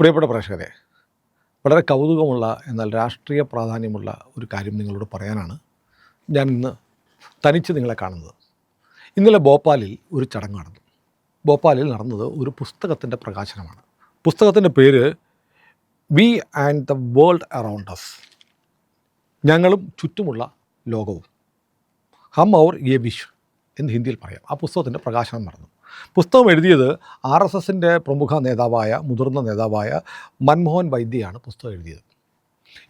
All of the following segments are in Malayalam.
പ്രിയപ്പെട്ട പ്രേക്ഷകരെ വളരെ കൗതുകമുള്ള എന്നാൽ രാഷ്ട്രീയ പ്രാധാന്യമുള്ള ഒരു കാര്യം നിങ്ങളോട് പറയാനാണ് ഞാൻ ഇന്ന് തനിച്ച് നിങ്ങളെ കാണുന്നത്. ഇന്നലെ ഭോപ്പാലിൽ ഒരു ചടങ്ങ് നടന്നു. ഭോപ്പാലിൽ നടന്നത് ഒരു പുസ്തകത്തിന്റെ പ്രകാശനമാണ്. പുസ്തകത്തിന്റെ പേര് we and the world around us. ഞങ്ങളും ചുറ്റുമുള്ള ലോകവും. ഹം ഔർ എ വിഷ് എന്ന് ഹിന്ദിയിൽ പറയാം. ആ പുസ്തകത്തിന്റെ പ്രകാശനം നടന്നു. പുസ്തകം എഴുതിയത് ആർ എസ് എസിന്റെ പ്രമുഖ നേതാവായ മുതിർന്ന നേതാവായ മൻമോഹൻ വൈദ്യയാണ് പുസ്തകം എഴുതിയത്.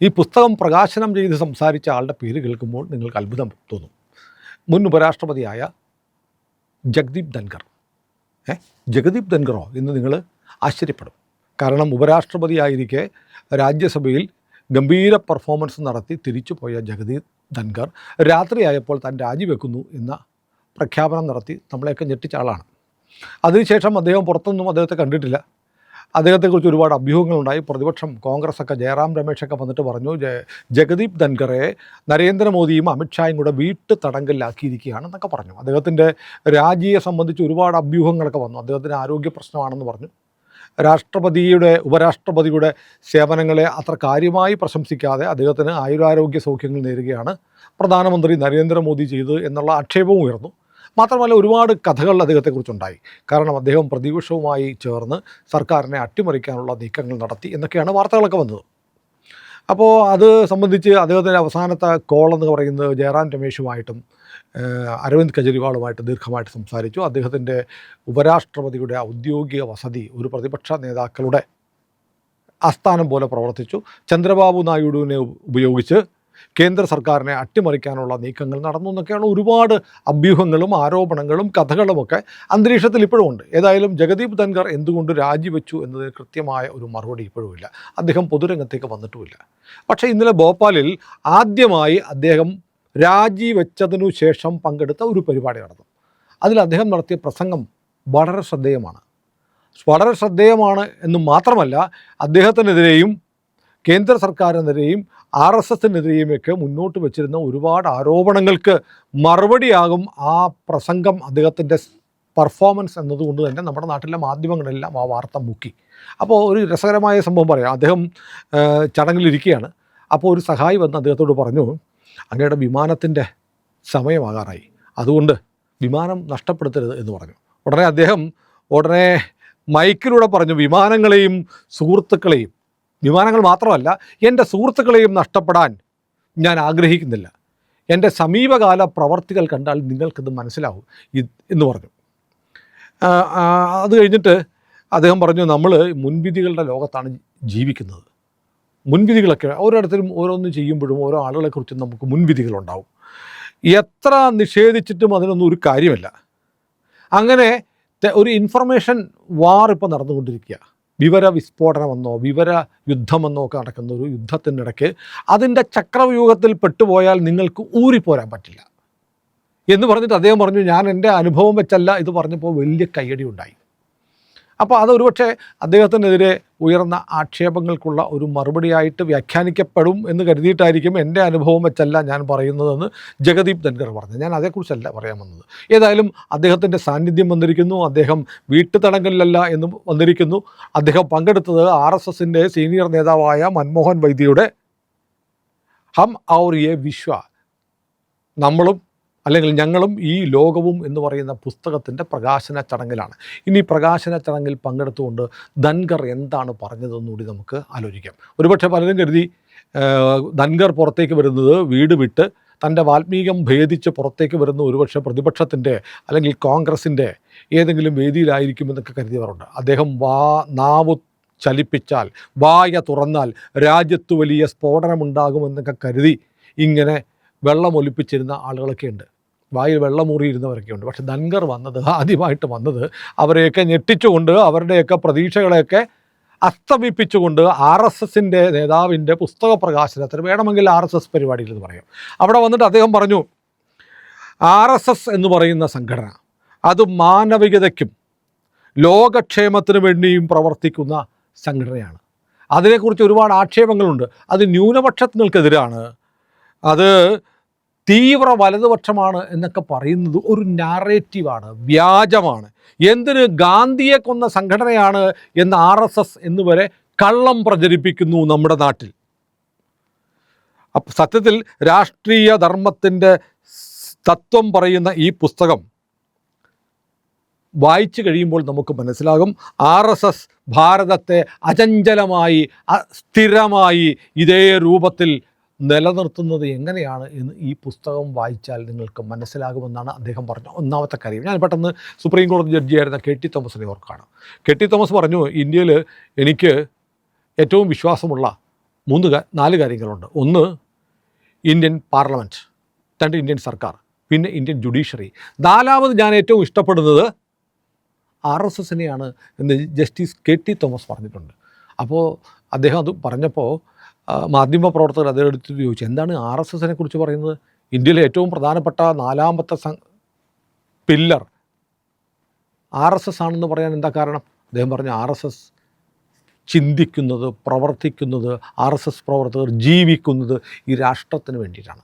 ഈ പുസ്തകം പ്രകാശനം ചെയ്ത് സംസാരിച്ച ആളുടെ പേര് കേൾക്കുമ്പോൾ നിങ്ങൾക്ക് അത്ഭുതം തോന്നും. മുൻ ഉപരാഷ്ട്രപതിയായ ജഗ്ദീപ് ധൻഖർ. ഏ? ജഗദീപ് ധൻഖറോ എന്ന് നിങ്ങൾ ആശ്ചര്യപ്പെടും. കാരണം ഉപരാഷ്ട്രപതിയായിരിക്കെ രാജ്യസഭയിൽ ഗംഭീര പെർഫോമൻസ് നടത്തി തിരിച്ചുപോയ ജഗദീപ് ധൻഖർ രാത്രിയായപ്പോൾ താൻ രാജിവെക്കുന്നു എന്ന പ്രഖ്യാപനം നടത്തി നമ്മളെയൊക്കെ ഞെട്ടിച്ച ആളാണ്. അതിനുശേഷം അദ്ദേഹം പുറത്തൊന്നും അദ്ദേഹത്തെ കണ്ടിട്ടില്ല. അദ്ദേഹത്തെക്കുറിച്ച് ഒരുപാട് അഭ്യൂഹങ്ങളുണ്ടായി. പ്രതിപക്ഷം കോൺഗ്രസ് ഒക്കെ ജയറാം രമേശൊക്കെ വന്നിട്ട് പറഞ്ഞു ജഗദീപ് ധൻഖറെ നരേന്ദ്രമോദിയും അമിത്ഷായും കൂടെ വീട്ടു തടങ്കലിലാക്കിയിരിക്കുകയാണെന്നൊക്കെ പറഞ്ഞു. അദ്ദേഹത്തിന്റെ രാജിയെ സംബന്ധിച്ച് ഒരുപാട് അഭ്യൂഹങ്ങളൊക്കെ വന്നു. അദ്ദേഹത്തിന് ആരോഗ്യ പ്രശ്നമാണെന്ന് പറഞ്ഞു. രാഷ്ട്രപതിയുടെ ഉപരാഷ്ട്രപതിയുടെ സേവനങ്ങളെ അത്ര കാര്യമായി പ്രശംസിക്കാതെ അദ്ദേഹത്തിന് ആയുരാരോഗ്യ സൗഖ്യങ്ങൾ നേരുകയാണ് പ്രധാനമന്ത്രി നരേന്ദ്രമോദി ചെയ്തത് എന്നുള്ള ആക്ഷേപവും ഉയർന്നു. മാത്രമല്ല ഒരുപാട് കഥകൾ അദ്ദേഹത്തെക്കുറിച്ചുണ്ടായി. കാരണം അദ്ദേഹം പ്രതിപക്ഷവുമായി ചേർന്ന് സർക്കാരിനെ അട്ടിമറിക്കാനുള്ള നീക്കങ്ങൾ നടത്തി എന്നൊക്കെയാണ് വാർത്തകളൊക്കെ വന്നത്. അപ്പോൾ അത് സംബന്ധിച്ച് അദ്ദേഹത്തിന്റെ അവസാനത്തെ കോൾ എന്ന് പറയുന്നത് ജയറാം രമേശുമായിട്ടും അരവിന്ദ് കെജ്രിവാളുമായിട്ട് ദീർഘമായിട്ട് സംസാരിച്ചു. അദ്ദേഹത്തിന്റെ ഉപരാഷ്ട്രപതിയുടെ ഔദ്യോഗിക വസതി ഒരു പ്രതിപക്ഷ നേതാക്കളുടെ ആസ്ഥാനം പോലെ പ്രവർത്തിച്ചു. ചന്ദ്രബാബു നായിഡുവിനെ ഉപയോഗിച്ച് കേന്ദ്ര സർക്കാരിനെ അട്ടിമറിക്കാനുള്ള നീക്കങ്ങൾ നടന്നു എന്നൊക്കെയാണ് ഒരുപാട് അഭ്യൂഹങ്ങളും ആരോപണങ്ങളും കഥകളുമൊക്കെ അന്തരീക്ഷത്തിൽ ഇപ്പോഴും ഉണ്ട്. ഏതായാലും ജഗദീപ് ധൻഖർ എന്തുകൊണ്ട് രാജിവെച്ചു എന്നതിന് കൃത്യമായ ഒരു മറുപടി ഇപ്പോഴുമില്ല അദ്ദേഹം പൊതുരംഗത്തേക്ക് വന്നിട്ടുമില്ല. പക്ഷേ ഇന്നലെ ഭോപ്പാലിൽ ആദ്യമായി അദ്ദേഹം രാജിവെച്ചതിനു ശേഷം പങ്കെടുത്ത ഒരു പരിപാടി നടന്നു. അതിൽ അദ്ദേഹം നടത്തിയ പ്രസംഗം വളരെ ശ്രദ്ധേയമാണ്. വളരെ ശ്രദ്ധേയമാണ് എന്ന് മാത്രമല്ല അദ്ദേഹത്തിനെതിരെയും കേന്ദ്ര സർക്കാരിനെതിരെയും ആർ എസ് എസിനെതിരെയുമൊക്കെ മുന്നോട്ട് വെച്ചിരുന്ന ഒരുപാട് ആരോപണങ്ങൾക്ക് മറുപടിയാകും ആ പ്രസംഗം അദ്ദേഹത്തിന്റെ പെർഫോമൻസ് എന്നതുകൊണ്ട് തന്നെ നമ്മുടെ നാട്ടിലെ മാധ്യമങ്ങളെല്ലാം ആ വാർത്ത മുക്കി. അപ്പോൾ ഒരു രസകരമായ സംഭവം പറയാം. അദ്ദേഹം ചടങ്ങിലിരിക്കുകയാണ്. അപ്പോൾ ഒരു സഹായി വന്ന് അദ്ദേഹത്തോട് പറഞ്ഞു അങ്ങയുടെ വിമാനത്തിന്റെ സമയമാകാറായി. അതുകൊണ്ട് വിമാനം നഷ്ടപ്പെടുത്തരുത് എന്ന് പറഞ്ഞു. ഉടനെ അദ്ദേഹം ഉടനെ മൈക്കിലൂടെ പറഞ്ഞു വിമാനങ്ങളെയും സുഹൃത്തുക്കളെയും വിമാനങ്ങൾ മാത്രമല്ല എന്റെ സുഹൃത്തുക്കളെയും നഷ്ടപ്പെടാൻ ഞാൻ ആഗ്രഹിക്കുന്നില്ല. എന്റെ സമീപകാല പ്രവർത്തികൾ കണ്ടാൽ നിങ്ങൾക്കിത് മനസ്സിലാവും എന്ന് പറഞ്ഞു. അത് കഴിഞ്ഞിട്ട് അദ്ദേഹം പറഞ്ഞു നമ്മൾ മുൻവിധികളുടെ ലോകത്താണ് ജീവിക്കുന്നത്. മുൻവിധികളൊക്കെ ഓരോരുത്തരും ഓരോന്ന് ചെയ്യുമ്പോഴും ഓരോ ആളുകളെക്കുറിച്ചും നമുക്ക് മുൻവിധികളുണ്ടാവും. എത്ര നിഷേധിച്ചിട്ടും അതിനൊന്നും ഒരു കാര്യമല്ല. അങ്ങനെ ഒരു ഇൻഫർമേഷൻ വാർ ഇപ്പോൾ നടന്നുകൊണ്ടിരിക്കുക വിവര വിസ്ഫോടനമെന്നോ വിവര യുദ്ധമെന്നോ ഒക്കെ നടക്കുന്ന ഒരു യുദ്ധത്തിനിടയ്ക്ക് അതിന്റെ ചക്രവ്യൂഹത്തിൽ പെട്ടുപോയാൽ നിങ്ങൾക്ക് ഊരിപ്പോരാൻ പറ്റില്ല. എന്ന് പറഞ്ഞിട്ട് അദ്ദേഹം പറഞ്ഞു ഞാൻ എന്റെ അനുഭവം വെച്ചല്ല ഇത് പറഞ്ഞപ്പോൾ വലിയ കയ്യടി ഉണ്ടായി. അപ്പോൾ അത് ഒരുപക്ഷെ അദ്ദേഹത്തിനെതിരെ ഉയർന്ന ആക്ഷേപങ്ങൾക്കുള്ള ഒരു മറുപടിയായിട്ട് വ്യാഖ്യാനിക്കപ്പെടും എന്ന് കരുതിയിട്ടായിരിക്കും എന്റെ അനുഭവം വെച്ചല്ല ഞാൻ പറയുന്നതെന്ന് ജഗദീപ് ധൻഖർ പറഞ്ഞു. ഞാൻ അതേക്കുറിച്ചല്ല പറയാൻ വന്നത്. ഏതായാലും അദ്ദേഹത്തിന്റെ സാന്നിധ്യം വന്നിരിക്കുന്നു. അദ്ദേഹം വീട്ടുതടങ്കലിലല്ല എന്ന് വന്നിരിക്കുന്നു. അദ്ദേഹം പങ്കെടുത്തത് ആർ എസ് എസിന്റെ സീനിയർ നേതാവായ മൻമോഹൻ വൈദ്യയുടെ ഹം ഔർ എ വിശ്വ. നമ്മളും അല്ലെങ്കിൽ ഞങ്ങളും ഈ ലോകവും എന്ന് പറയുന്ന പുസ്തകത്തിന്റെ പ്രകാശന ചടങ്ങിലാണ്. ഇനി പ്രകാശന ചടങ്ങിൽ പങ്കെടുത്തുകൊണ്ട് ധൻഗർ എന്താണ് പറഞ്ഞതെന്നുകൂടി നമുക്ക് ആലോചിക്കാം. ഒരുപക്ഷെ പലരും കരുതി ധൻഗർ പുറത്തേക്ക് വരുന്നത് വീട് വിട്ട് തന്റെ വാൽമീകം ഭേദിച്ച് പുറത്തേക്ക് വരുന്ന ഒരുപക്ഷെ പ്രതിപക്ഷത്തിന്റെ അല്ലെങ്കിൽ കോൺഗ്രസിന്റെ ഏതെങ്കിലും വേദിയിലായിരിക്കുമെന്നൊക്കെ കരുതിയവരുണ്ട്. അദ്ദേഹം വാ നാവ് ചലിപ്പിച്ചാൽ വായ തുറന്നാൽ രാജ്യത്ത് വലിയ സ്ഫോടനമുണ്ടാകുമെന്നൊക്കെ കരുതി ഇങ്ങനെ വെള്ളമൊലിപ്പിച്ചിരുന്ന ആളുകളൊക്കെ ഉണ്ട് വായിൽ വെള്ളമൂറിയിരുന്നവരൊക്കെ ഉണ്ട്. പക്ഷെ ധൻഗർ വന്നത് ആദ്യമായിട്ട് വന്നത് അവരെയൊക്കെ ഞെട്ടിച്ചുകൊണ്ട് അവരുടെയൊക്കെ പ്രതീക്ഷകളെയൊക്കെ അസ്തമിപ്പിച്ചുകൊണ്ട് ആർ എസ് എസിന്റെ നേതാവിന്റെ പുസ്തക പ്രകാശനത്തിന് വേണമെങ്കിൽ ആർ എസ് എസ് പരിപാടിയിൽ എന്ന് പറയാം. അവിടെ വന്നിട്ട് അദ്ദേഹം പറഞ്ഞു ആർ എസ് എസ് എന്ന് പറയുന്ന സംഘടന അത് മാനവികതയ്ക്കും ലോകക്ഷേമത്തിന് വേണ്ടിയും പ്രവർത്തിക്കുന്ന സംഘടനയാണ്. അതിനെക്കുറിച്ച് ഒരുപാട് ആക്ഷേപങ്ങളുണ്ട്. അത് ന്യൂനപക്ഷത്തിനെതിരാണ് അത് തീവ്ര വലതുപക്ഷമാണ് എന്നൊക്കെ പറയുന്നത് ഒരു നാറേറ്റീവാണ് വ്യാജമാണ്. എന്തിന് ഗാന്ധിയെ കൊന്ന സംഘടനയാണ് എന്ന് ആർ എസ് എസ് എന്നുവരെ കള്ളം പ്രചരിപ്പിക്കുന്നു നമ്മുടെ നാട്ടിൽ. അപ്പം സത്യത്തിൽ രാഷ്ട്രീയ ധർമ്മത്തിന്റെ തത്വം പറയുന്ന ഈ പുസ്തകം വായിച്ചു കഴിയുമ്പോൾ നമുക്ക് മനസ്സിലാകും ആർ എസ് എസ് ഭാരതത്തെ അചഞ്ചലമായി സ്ഥിരമായി ഇതേ രൂപത്തിൽ നിലനിർത്തുന്നത് എങ്ങനെയാണ് എന്ന് ഈ പുസ്തകം വായിച്ചാൽ നിങ്ങൾക്ക് മനസ്സിലാകുമെന്നാണ് അദ്ദേഹം പറഞ്ഞു ഒന്നാമത്തെ കാര്യം. ഞാൻ പെട്ടെന്ന് സുപ്രീം കോടതി ജഡ്ജിയായിരുന്ന കെ ടി തോമസിനെ ഓർക്കാണ് കെ ടി തോമസ് പറഞ്ഞു ഇന്ത്യയിൽ എനിക്ക് ഏറ്റവും വിശ്വാസമുള്ള മൂന്ന് നാല് കാര്യങ്ങളുണ്ട്. ഒന്ന് ഇന്ത്യൻ പാർലമെന്റ് രണ്ട് ഇന്ത്യൻ സർക്കാർ പിന്നെ ഇന്ത്യൻ ജുഡീഷ്യറി. നാലാമത് ഞാൻ ഏറ്റവും ഇഷ്ടപ്പെടുന്നത് ആർ എസ് എസിനെയാണ് എന്ന് ജസ്റ്റിസ് കെ ടി തോമസ് പറഞ്ഞിട്ടുണ്ട്. അപ്പോൾ അദ്ദേഹം അത് പറഞ്ഞപ്പോൾ മാധ്യമപ്രവർത്തകർ അദ്ദേഹം എടുത്ത് ചോദിച്ചു എന്താണ് ആർ എസ് എസിനെ കുറിച്ച് പറയുന്നത്? ഇന്ത്യയിലെ ഏറ്റവും പ്രധാനപ്പെട്ട നാലാമത്തെ some pillar. R S S ആണെന്ന് പറയാൻ എന്താ കാരണം? അദ്ദേഹം പറഞ്ഞു ആർ എസ് എസ് ചിന്തിക്കുന്നത് പ്രവർത്തിക്കുന്നത് ആർ എസ് എസ് പ്രവർത്തകർ ജീവിക്കുന്നത് ഈ രാഷ്ട്രത്തിന് വേണ്ടിയിട്ടാണ്.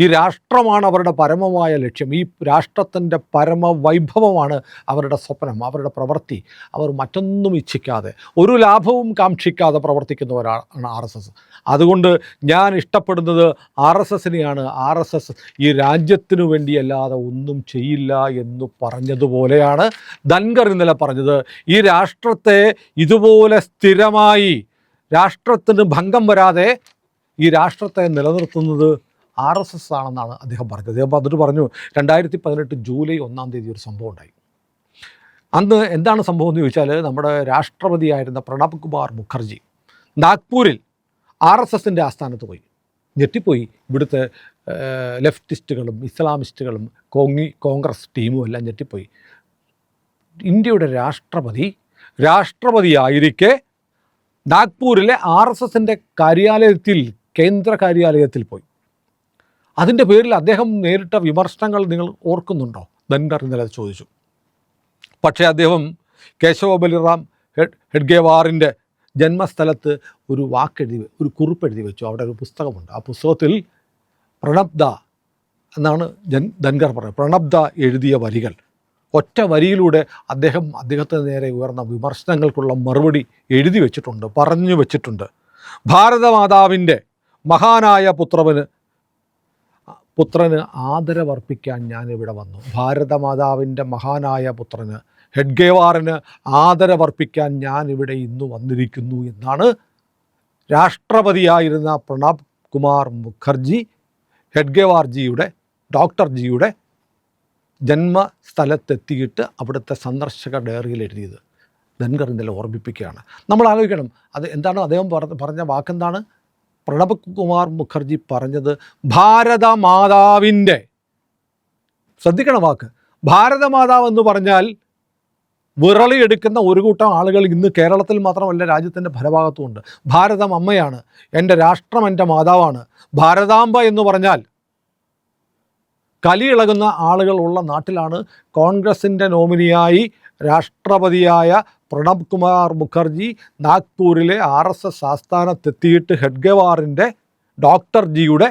ഈ രാഷ്ട്രമാണ് അവരുടെ പരമമായ ലക്ഷ്യം. ഈ രാഷ്ട്രത്തിന്റെ പരമവൈഭവമാണ് അവരുടെ സ്വപ്നം അവരുടെ പ്രവൃത്തി. അവർ മറ്റൊന്നും ഇച്ഛിക്കാതെ ഒരു ലാഭവും കാക്ഷിക്കാതെ പ്രവർത്തിക്കുന്നവരാണ് ആർ എസ് എസ്. അതുകൊണ്ട് ഞാൻ ഇഷ്ടപ്പെടുന്നത് ആർ എസ് എസിനെയാണ്. ആർ എസ് എസ് ഈ രാജ്യത്തിനു വേണ്ടിയല്ലാതെ ഒന്നും ചെയ്യില്ല എന്ന് പറഞ്ഞതുപോലെയാണ് ധൻകർ ഇന്നലെ പറഞ്ഞത്. ഈ രാഷ്ട്രത്തെ ഇതുപോലെ സ്ഥിരമായി രാഷ്ട്രത്തിന് ഭംഗം വരാതെ ഈ രാഷ്ട്രത്തെ നിലനിർത്തുന്നത് ആർ എസ് എസ് ആണെന്നാണ് അദ്ദേഹം പറഞ്ഞത്. അദ്ദേഹം എന്നിട്ട് പറഞ്ഞു രണ്ടായിരത്തി പതിനെട്ട് ജൂലൈ ഒന്നാം തീയതി ഒരു സംഭവം ഉണ്ടായി. അന്ന് എന്താണ് സംഭവം എന്ന് ചോദിച്ചാൽ നമ്മുടെ രാഷ്ട്രപതിയായിരുന്ന പ്രണബ് കുമാർ മുഖർജി നാഗ്പൂരിൽ ആർ എസ് എസിന്റെ ആസ്ഥാനത്ത് പോയി. ഞെട്ടിപ്പോയി. ഇവിടുത്തെ ലെഫ്റ്റിസ്റ്റുകളും ഇസ്ലാമിസ്റ്റുകളും കോങ്ങി കോൺഗ്രസ് ടീമും എല്ലാം ഞെട്ടിപ്പോയി. ഇന്ത്യയുടെ രാഷ്ട്രപതി രാഷ്ട്രപതിയായിരിക്കെ നാഗ്പൂരിലെ ആർ എസ് എസിന്റെ കാര്യാലയത്തിൽ കേന്ദ്ര കാര്യാലയത്തിൽ പോയി. അതിന്റെ പേരിൽ അദ്ദേഹം നേരിട്ട വിമർശനങ്ങൾ നിങ്ങൾ ഓർക്കുന്നുണ്ടോ? ധൻകർ ഇന്നലെ ചോദിച്ചു. പക്ഷേ അദ്ദേഹം കേശവ ബലിറാം ഹെഡ് ഹെഡ്ഗേവാറിന്റെ ജന്മസ്ഥലത്ത് ഒരു വാക്കെഴുതി ഒരു കുറിപ്പ് എഴുതി വെച്ചു. അവിടെ ഒരു പുസ്തകമുണ്ട്. ആ പുസ്തകത്തിൽ പ്രണബ്ദ എന്നാണ് ജൻ ധൻകർ പറയുന്നത്. പ്രണബ്ദ എഴുതിയ വരികൾ. ഒറ്റ വരിയിലൂടെ അദ്ദേഹം അദ്ദേഹത്തിന് നേരെ ഉയർന്ന വിമർശനങ്ങൾക്കുള്ള മറുപടി എഴുതി വെച്ചിട്ടുണ്ട് പറഞ്ഞു വെച്ചിട്ടുണ്ട്. ഭാരതമാതാവിന്റെ മഹാനായ പുത്രവന് പുത്രന് ആദരവർപ്പിക്കാൻ ഞാനിവിടെ വന്നു. ഭാരതമാതാവിന്റെ മഹാനായ പുത്രന് ഹെഡ്ഗേവാറിന് ആദരവർപ്പിക്കാൻ ഞാൻ ഇവിടെ ഇന്ന് വന്നിരിക്കുന്നു എന്നാണ് രാഷ്ട്രപതിയായിരുന്ന പ്രണബ് കുമാർ മുഖർജി ഹെഡ്ഗേവാർജിയുടെ ഡോക്ടർ ജിയുടെ ജന്മസ്ഥലത്തെത്തിയിട്ട് അവിടുത്തെ സന്ദർശക ഡയറിയിൽ എഴുതിയത്. ധൻകർ ഇന്നലെ ഓർമ്മിപ്പിക്കുകയാണ്. നമ്മൾ ആലോചിക്കണം അത് എന്താണ് അദ്ദേഹം പറഞ്ഞ വാക്കെന്താണ്? പ്രണബ് കുമാർ മുഖർജി പറഞ്ഞത് ഭാരതമാതാവിന്റെ ശ്രദ്ധിക്കണം വാക്ക്. ഭാരതമാതാവ് എന്ന് പറഞ്ഞാൽ വിറളിയെടുക്കുന്ന ഒരു കൂട്ടം ആളുകൾ ഇന്ന് കേരളത്തിൽ മാത്രമല്ല രാജ്യത്തിന്റെ ഫലഭാഗത്തുമുണ്ട് ഭാരതം അമ്മയാണ്. എന്റെ രാഷ്ട്രം എന്റെ മാതാവാണ്. ഭാരതാംബ എന്ന് പറഞ്ഞാൽ കലിയിളകുന്ന ആളുകൾ ഉള്ള നാട്ടിലാണ് കോൺഗ്രസിന്റെ നോമിനിയായി രാഷ്ട്രപതിയായ പ്രണബ് കുമാർ മുഖർജി നാഗ്പൂരിലെ ആർ എസ് എസ് ആസ്ഥാനത്തെത്തിയിട്ട് ഹെഡ്ഗവാറിന്റെ ഡോക്ടർ ജിയുടെ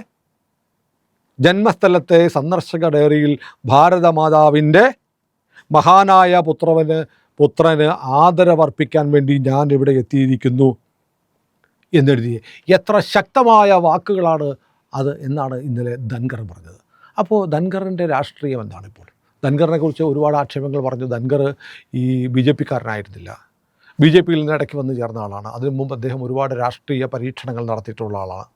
ജന്മസ്ഥലത്തെ സന്ദർശക ഡയറിയിൽ ഭാരതമാതാവിന്റെ മഹാനായ പുത്രവന് പുത്രന് ആദരവർപ്പിക്കാൻ വേണ്ടി ഞാൻ ഇവിടെ എത്തിയിരിക്കുന്നു എന്നെഴുതി എത്ര ശക്തമായ വാക്കുകളാണ് അത് എന്നാണ് ഇന്നലെ ധൻകർ പറഞ്ഞത്. അപ്പോൾ ധൻകറിന്റെ രാഷ്ട്രീയം എന്താണ് ഇപ്പോൾ ധൻകറിനെ കുറിച്ച് ഒരുപാട് ആക്ഷേപങ്ങൾ പറഞ്ഞു ധൻഖർ ഈ ബി ജെ പിക്കാരനായിരുന്നില്ല. ബി ജെ പിയിൽ നിന്ന് ഇടയ്ക്ക് വന്ന് ചേർന്ന ആളാണ്. അതിനു മുമ്പ് അദ്ദേഹം ഒരുപാട് രാഷ്ട്രീയ പരീക്ഷണങ്ങൾ നടത്തിയിട്ടുള്ള ആളാണ്.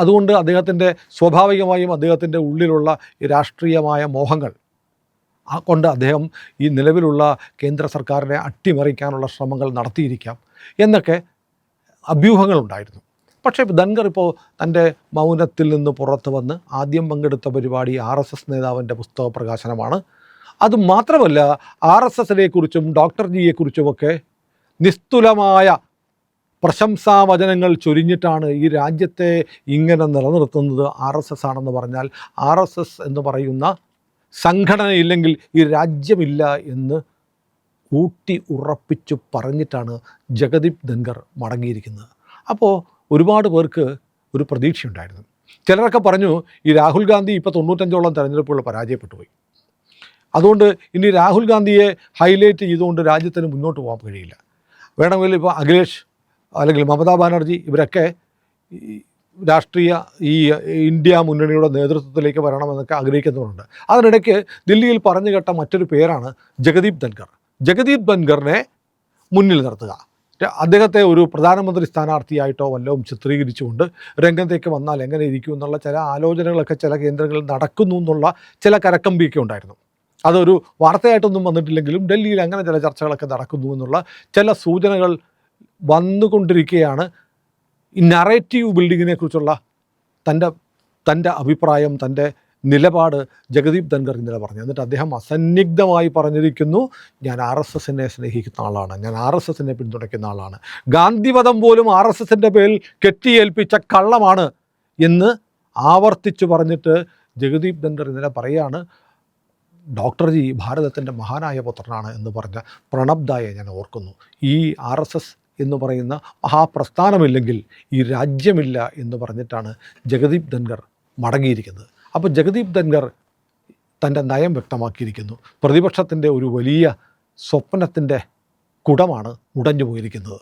അതുകൊണ്ട് അദ്ദേഹത്തിന്റെ സ്വാഭാവികമായും അദ്ദേഹത്തിന്റെ ഉള്ളിലുള്ള രാഷ്ട്രീയമായ മോഹങ്ങൾ കൊണ്ട് അദ്ദേഹം ഈ നിലവിലുള്ള കേന്ദ്ര സർക്കാരിനെ അട്ടിമറിക്കാനുള്ള ശ്രമങ്ങൾ നടത്തിയിരിക്കാം എന്നൊക്കെ അഭ്യൂഹങ്ങളുണ്ടായിരുന്നു. പക്ഷേ ധൻകർ ഇപ്പോൾ തന്റെ മൗനത്തിൽ നിന്ന് പുറത്തു വന്ന് ആദ്യം പങ്കെടുത്ത പരിപാടി ആർ എസ് എസ് നേതാവിന്റെ പുസ്തക പ്രകാശനമാണ്. അത് മാത്രമല്ല ആർ എസ് എസിനെ കുറിച്ചും ഡോക്ടർ ജിയെക്കുറിച്ചുമൊക്കെ നിസ്തുലമായ പ്രശംസാവചനങ്ങൾ ചൊരിഞ്ഞിട്ടാണ് ഈ രാജ്യത്തെ ഇങ്ങനെ നിലനിർത്തുന്നത് ആർ എസ് എസ് ആണെന്ന് പറഞ്ഞാൽ. ആർ എസ് എസ് എന്ന് പറയുന്ന സംഘടനയില്ലെങ്കിൽ ഈ രാജ്യമില്ല എന്ന് ഊട്ടി ഉറപ്പിച്ചു പറഞ്ഞിട്ടാണ് ജഗദീപ് ധൻകർ മടങ്ങിയിരിക്കുന്നത്. അപ്പോൾ ഒരുപാട് പേർക്ക് ഒരു പ്രതീക്ഷയുണ്ടായിരുന്നു. ചിലരൊക്കെ പറഞ്ഞു ഈ രാഹുൽ ഗാന്ധി ഇപ്പോൾ തൊണ്ണൂറ്റഞ്ചോളം തെരഞ്ഞെടുപ്പുകൾ പരാജയപ്പെട്ടു പോയി അതുകൊണ്ട് ഇനി രാഹുൽ ഗാന്ധിയെ ഹൈലൈറ്റ് ചെയ്തുകൊണ്ട് രാജ്യത്തിന് മുന്നോട്ട് പോകാൻ കഴിയില്ല. വേണമെങ്കിൽ ഇപ്പോൾ അഖിലേഷ് അല്ലെങ്കിൽ മമതാ ബാനർജി ഇവരൊക്കെ രാഷ്ട്രീയ ഈ ഇന്ത്യ മുന്നണിയുടെ നേതൃത്വത്തിലേക്ക് വരണമെന്നൊക്കെ ആഗ്രഹിക്കുന്നവരുണ്ട്. അതിനിടയ്ക്ക് ദില്ലിയിൽ പറഞ്ഞു കേട്ട മറ്റൊരു പേരാണ് ജഗദീപ് ധൻഖർ. ജഗദീപ് ധൻഖറിനെ മുന്നിൽ നിർത്തുക. അദ്ദേഹത്തെ ഒരു പ്രധാനമന്ത്രി സ്ഥാനാർത്ഥിയായിട്ടോ വല്ലതും ചിത്രീകരിച്ചുകൊണ്ട് രംഗത്തേക്ക് വന്നാൽ എങ്ങനെ ഇരിക്കും എന്നുള്ള ചില ആലോചനകളൊക്കെ ചില കേന്ദ്രങ്ങളിൽ നടക്കുന്നു എന്നുള്ള ചില കരക്കമ്പിയൊക്കെ ഉണ്ടായിരുന്നു. അതൊരു വാർത്തയായിട്ടൊന്നും വന്നിട്ടില്ലെങ്കിലും ഡൽഹിയിൽ അങ്ങനെ ചില ചർച്ചകളൊക്കെ നടക്കുന്നു എന്നുള്ള ചില സൂചനകൾ വന്നുകൊണ്ടിരിക്കുകയാണ്. ഈ നറേറ്റീവ് ബിൽഡിങ്ങിനെ കുറിച്ചുള്ള തന്റെ തന്റെ അഭിപ്രായം തന്റെ നിലപാട് ജഗദീപ് ധൻഖർ ഇന്നലെ പറഞ്ഞു. എന്നിട്ട് അദ്ദേഹം അസന്നിഗ്ധമായി പറഞ്ഞിരിക്കുന്നു ഞാൻ ആർ എസ് എസിനെ സ്നേഹിക്കുന്ന ആളാണ്. ഞാൻ ആർ എസ് എസിനെ പിന്തുണയ്ക്കുന്ന ആളാണ്. ഗാന്ധിവധം പോലും ആർ എസ് എസിന്റെ പേരിൽ കെട്ടിയേൽപ്പിച്ച കള്ളമാണ് എന്ന് ആവർത്തിച്ചു പറഞ്ഞിട്ട് ജഗദീപ് ധൻഖർ ഇന്നലെ പറയുകയാണ് ഡോക്ടർജി ഭാരതത്തിന്റെ മഹാനായ പുത്രനാണ് എന്ന് പറഞ്ഞ പ്രണബ്ദായെ ഞാൻ ഓർക്കുന്നു. ഈ ആർ എസ് എസ് എന്ന് പറയുന്ന മഹാപ്രസ്ഥാനമില്ലെങ്കിൽ ഈ രാജ്യമില്ല എന്ന് പറഞ്ഞിട്ടാണ് ജഗദീപ് ധൻഖർ മടങ്ങിയിരിക്കുന്നത്. അപ്പോൾ ജഗദീപ് ധൻഖർ തന്റെ നയം വ്യക്തമാക്കിയിരിക്കുന്നു. പ്രതിപക്ഷത്തിന്റെ ഒരു വലിയ സ്വപ്നത്തിന്റെ കുടമാണ് ഉടഞ്ഞു പോയിരിക്കുന്നത്